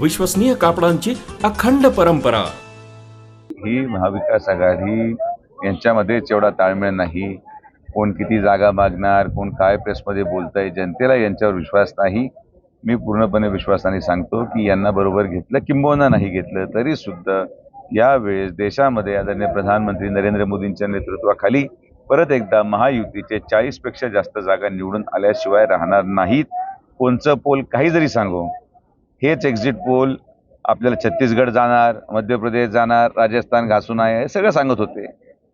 विश्वसनीय कापडांची अखंड परंपरा. ही महाविकास आघाडी यांच्यामध्येच एवढा ताळमेळ नाही. कोण किती जागा मागणार कोण काय प्रेसमध्ये बोलतंय जनतेला यांच्यावर विश्वास नाही. मी पूर्णपणे विश्वासाने सांगतो की यांना बरोबर घेतलं किंबहुना नाही घेतलं तरी सुद्धा यावेळेस देशामध्ये आदरणीय प्रधानमंत्री नरेंद्र मोदींच्या नेतृत्वाखाली परत एकदा महायुतीचे चाळीसपेक्षा जास्त जागा निवडून आल्याशिवाय राहणार नाहीत. कोणचं पोल काही जरी सांगू हेच एक्झिट पोल आपल्याला छत्तीसगड जाणार मध्य प्रदेश जाणार राजस्थान घासून आहे हे सगळं सांगत होते.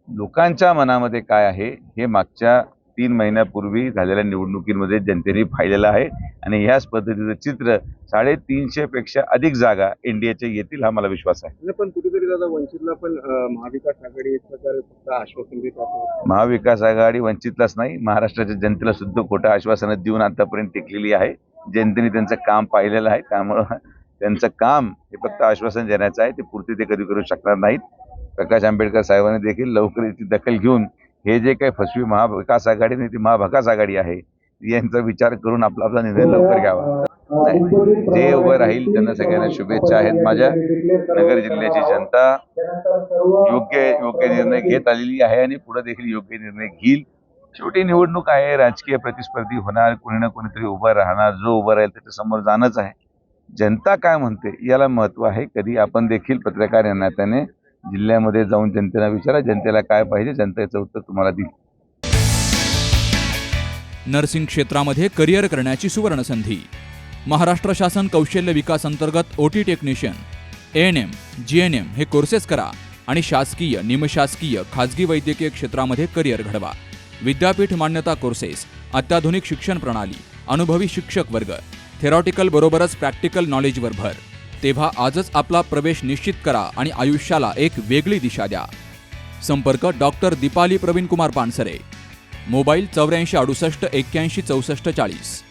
लोकांच्या मनामध्ये काय आहे? हे मागच्या तीन महिन्यापूर्वी झालेल्या निवडणुकीमध्ये जनतेने पाहिलेलं आहे. आणि ह्याच पद्धतीचं चित्र साडेतीनशे पेक्षा अधिक जागा एनडीएचे येतील हा मला विश्वास आहे. पण कुठेतरी दादा वंचितला पण महाविकास आघाडी एक प्रकारे फक्त आश्वासन देत महाविकास आघाडी वंचितलाच नाही महाराष्ट्राच्या जनतेला सुद्धा खोटं आश्वासनं देऊन आतापर्यंत टिकलेली आहे. जनतेने त्यांचं काम पाहिलेलं आहे त्यामुळं त्यांचं काम हे फक्त आश्वासन देण्याचं आहे ते पूर्ती ते कधी करू शकणार नाहीत. प्रकाश आंबेडकर साहेबांनी देखील लवकर याची दखल घेऊन हे जे काही फसवी महाविकास आघाडी नाही ती महाभकास आघाडी आहे यांचा विचार करून आपला आपला निर्णय लवकर घ्यावा. जे उभं राहील त्यांना सगळ्यांना शुभेच्छा आहेत माझ्या. नगर जिल्ह्याची जनता योग्य योग्य निर्णय घेत आलेली आहे आणि पुढे देखील योग्य निर्णय घेईल. शेवटी निवडणूक आहे राजकीय प्रतिस्पर्धी होणार कोणी ना कोणीतरी उभं राहणार जो उभं राहील त्याच्यासमोर जाणंच आहे. जनता काय म्हणते याला महत्त्व आहे कधी आपण देखील पत्रकार या नात्याने जिल्ह्यामध्ये जाऊन जनतेला विचारा जनतेला काय पाहिजे जनतेचं उत्तर तुम्हाला देईल नर्सिंग क्षेत्रामध्ये करिअर करण्याची सुवर्णसंधी. महाराष्ट्र शासन कौशल्य विकास अंतर्गत OT technician A N M G N M हे कोर्सेस करा आणि शासकीय निमशासकीय खाजगी वैद्यकीय क्षेत्रामध्ये करिअर घडवा. विद्यापीठ मान्यता कोर्सेस अत्याधुनिक शिक्षण प्रणाली अनुभवी शिक्षक वर्ग थेरॉटिकल बरोबरच प्रॅक्टिकल नॉलेजवर भर. तेव्हा आजच आपला प्रवेश निश्चित करा आणि आयुष्याला एक वेगळी दिशा द्या. संपर्क डॉक्टर दीपाली प्रवीण कुमार पानसरे. मोबाईल चौऱ्याऐंशी अडुसष्ट एक्क्याऐंशी चौसष्ट चाळीस.